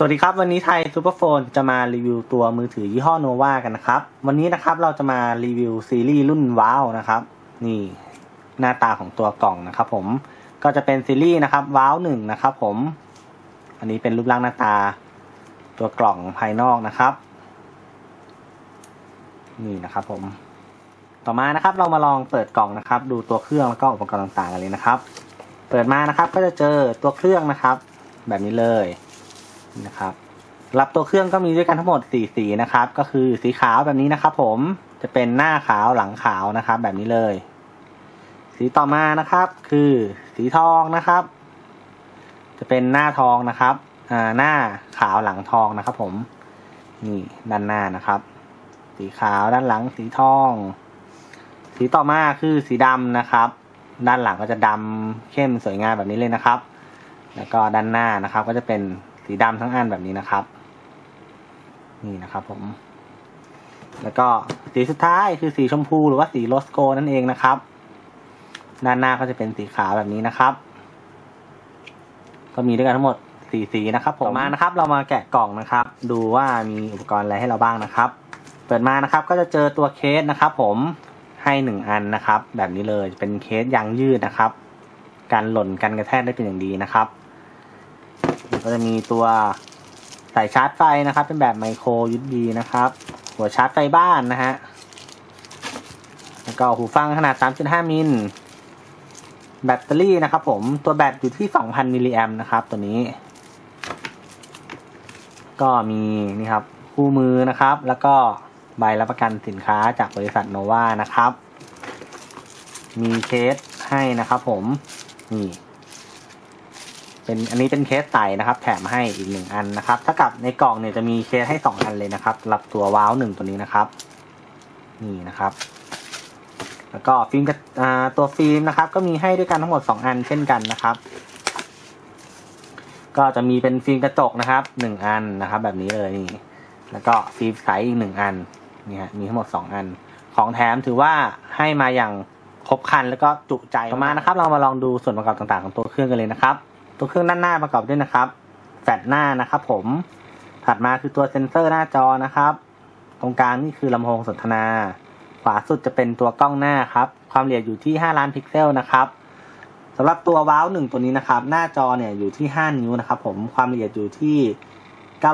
สวัสดีครับ วันนี้ไทยซูเปอร์โฟนจะมารีวิวตัวมือถือยี่ห้อโนวากันนะครับ วันนี้นะครับเราจะมารีวิวซีรีส์รุ่นว้าวนะครับ นี่หน้าตาของตัวกล่องนะครับผมก็จะเป็นซีรีส์นะครับว้าวหนึ่งนะครับผม อันนี้เป็นรูปร่างหน้าตา ตัวกล่องภายนอกนะครับ นี่นะครับผม ต่อมานะครับเรามาลองเปิดกล่องนะครับ ดูตัวเครื่องแล้วก็อุปกรณ์ต่างๆกันเลยนะครับ เปิดมานะครับก็จะเจอตัวเครื่องนะครับ แบบนี้เลย นะครับรับตัวเครื่องก็มีด้วยกันทั้งหมดสี่สีนะครับ ก็คือสีขาวแบบนี้นะครับ ผมจะเป็นหน้าขาวหลังขาวนะครับ แบบนี้เลย สีต่อมานะครับ คือสีทองนะครับ จะเป็นหน้าทองนะครับอ่าหน้าขาวหลังทองนะครับ ผมนี่ด้านหน้านะครับ สีขาวด้านหลังสีทอง สีต่อมาคือสีดำนะครับ ด้านหลังก็จะดำเข้มสวยงามแบบนี้เลยนะครับ แล้วก็ด้านหน้านะครับ ก็จะเป็น สีดำทั้งอันแบบนี้นะครับ นี่นะครับผม แล้วก็สีสุดท้ายคือสีชมพูหรือว่าสีโรสโกนั่นเองนะครับ ด้านหน้าก็จะเป็นสีขาวแบบนี้นะครับ ก็มีด้วยกันทั้งหมดสีสีนะครับผมต่อมานะครับ เรามาแกะกล่องนะครับ ดูว่ามีอุปกรณ์อะไรให้เราบ้างนะครับ เปิดมานะครับ ก็จะเจอตัวเคสนะครับ ผมให้หนึ่งอันนะครับ แบบนี้เลยเป็นเคสยางยืดนะครับ การหล่นกันกระแทกได้เป็นอย่างดีนะครับ ก็จะมีตัวสายชาร์จไฟนะครับ เป็นแบบไมโครยูดีนะครับ หัวชาร์จไฟบ้านนะฮะ แล้วก็หูฟังขนาด 3.5 มิล แบตเตอรี่นะครับผม ตัวแบตอยู่ที่ 2,000 มิลลิแอมนะครับ ตัวนี้ ก็มีนี่ครับคู่มือนะครับ แล้วก็ใบรับประกันสินค้าจากบริษัทโนวานะครับ มีเคสให้นะครับผม นี่ เป็นอันนี้เป็นเคสใส่นะครับ แถมให้อีกหนึ่งอันนะครับถ้ากับในกล่องเนี่ยจะมีเคสให้สองอันเลยนะครับหรับตัวว้าวหนึ่งตัวนี้นะครับ นี่นะครับ แล้วก็ฟิล์มตัวฟิล์มนะครับ ก็มีให้ด้วยกันทั้งหมดสองอันเช่นกันนะครับ ก็จะมีเป็นฟิล์มกระจกนะครับหนึ่งอันนะครับ แบบนี้เลยนี่แล้วก็ฟิล์มใสอีกหนึ่งอันนี่ฮะมีทั้งหมดสองอัน ของแถมถือว่าให้มาอย่างครบครันแล้วก็จุใจมานะครับ เรามาลองดูส่วนประกอบต่างๆของตัวเครื่องกันเลยนะครับ ตัวเครื่องด้านหน้าประกอบด้วยนะครับ แฟลชหน้านะครับ ผม ถัดมาคือตัวเซ็นเซอร์หน้าจอนะครับ ตรงกลางนี่คือลำโพงสนทนา ขวาสุดจะเป็นตัวกล้องหน้าครับ ความละเอียดอยู่ที่ 5 ล้านพิกเซลนะครับสำหรับตัวว้าวหนึ่งตัวนี้นะครับ หน้าจอเนี่ยอยู่ที่ 5 นิ้วนะครับ ผม ความละเอียดอยู่ที่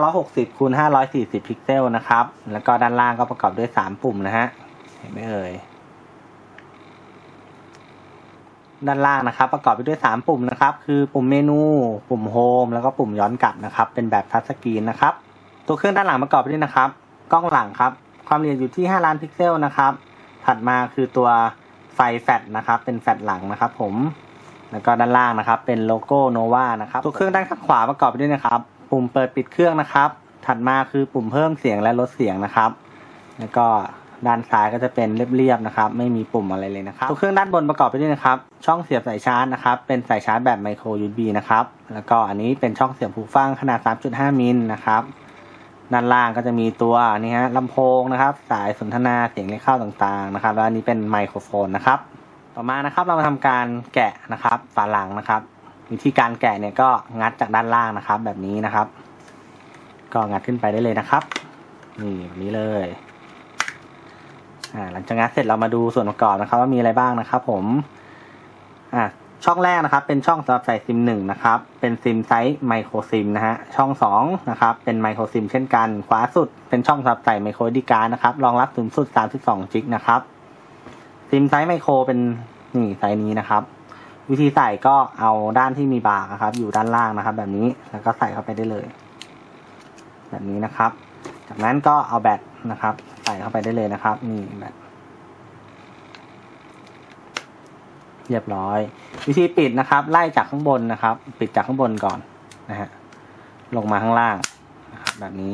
960คูณ540 พิกเซลนะครับ แล้วก็ด้านล่างก็ประกอบด้วย 3 ปุ่มนะฮะ เห็นไหมเอ่ย ด้านล่างนะครับ ประกอบไปด้วย 3 ปุ่มนะครับ คือปุ่มเมนู ปุ่มโฮมแล้วก็ปุ่มย้อนกลับนะครับ เป็นแบบทัชสกรีนนะครับ ตัวเครื่องด้านหลังประกอบไปด้วยนะครับ กล้องหลังครับ ความละเอียดอยู่ที่ 5 ล้านพิกเซลนะครับ ถัดมาคือตัวไฟแฟลชนะครับ เป็นแฟลชหลังนะครับ ผม แล้วก็ด้านล่างนะครับ เป็นโลโก้โนวานะครับ ตัวเครื่องด้านข้างขวาประกอบไปด้วยนะครับ ปุ่มเปิดปิดเครื่องนะครับ ถัดมาคือปุ่มเพิ่มเสียงและลดเสียงนะครับ แล้วก็ ด้านซ้ายก็จะเป็นเรียบๆนะครับ ไม่มีปุ่มอะไรเลยนะครับตัวเครื่องด้านบนประกอบไปด้วยนะครับ ช่องเสียบสายชาร์จนะครับ เป็นสายชาร์จแบบไมโคร USB นะครับ แล้วก็อันนี้เป็นช่องเสียบหูฟังขนาด 3.5 มิลนะครับ ด้านล่างก็จะมีตัวนี่ฮะลำโพงนะครับ สายสนทนาเสียงเรียกเข้าต่างๆนะครับ แล้วอันนี้เป็นไมโครโฟนนะครับ ต่อมานะครับเรามาทำการแกะนะครับฝาหลังนะครับ วิธีการแกะเนี่ยก็งัดจากด้านล่างนะครับ แบบนี้นะครับ ก็งัดขึ้นไปได้เลยนะครับ นี่แบบนี้เลย อ่าหลังจากงัดเสร็จเรามาดูส่วนประกอบนะครับ ว่ามีอะไรบ้างนะครับ ผมอ่าช่องแรกนะครับ เป็นช่องสำหรับใส่ซิมหนึ่งนะครับ เป็นซิมไซส์ไมโครซิมนะฮะช่องสองนะครับเป็นไมโครซิมเช่นกันขวาสุดเป็นช่องสำหรับใส่ไมโครดีการ์นะครับรองรับสูงสุด 32จิกนะครับซิมไซส์ไมโครเป็นนี่ไซส์นี้นะครับ วิธีใส่ก็เอาด้านที่มีบากนะครับ อยู่ด้านล่างนะครับ แบบนี้แล้วก็ใส่เข้าไปได้เลย แบบนี้นะครับ จากนั้นก็เอาแบตนะครับ ใส่เข้าไปได้เลยนะครับนี่แบบเรียบร้อย วิธีปิดนะครับ ไล่จากข้างบนนะครับ ปิดจากข้างบนก่อนนะฮะลงมาข้างล่างนะครับแบบนี้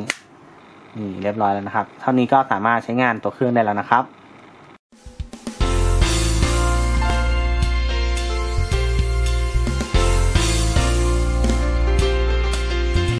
นี่เรียบร้อยแล้วนะครับ เท่านี้ก็สามารถใช้งานตัวเครื่องได้แล้วนะครับ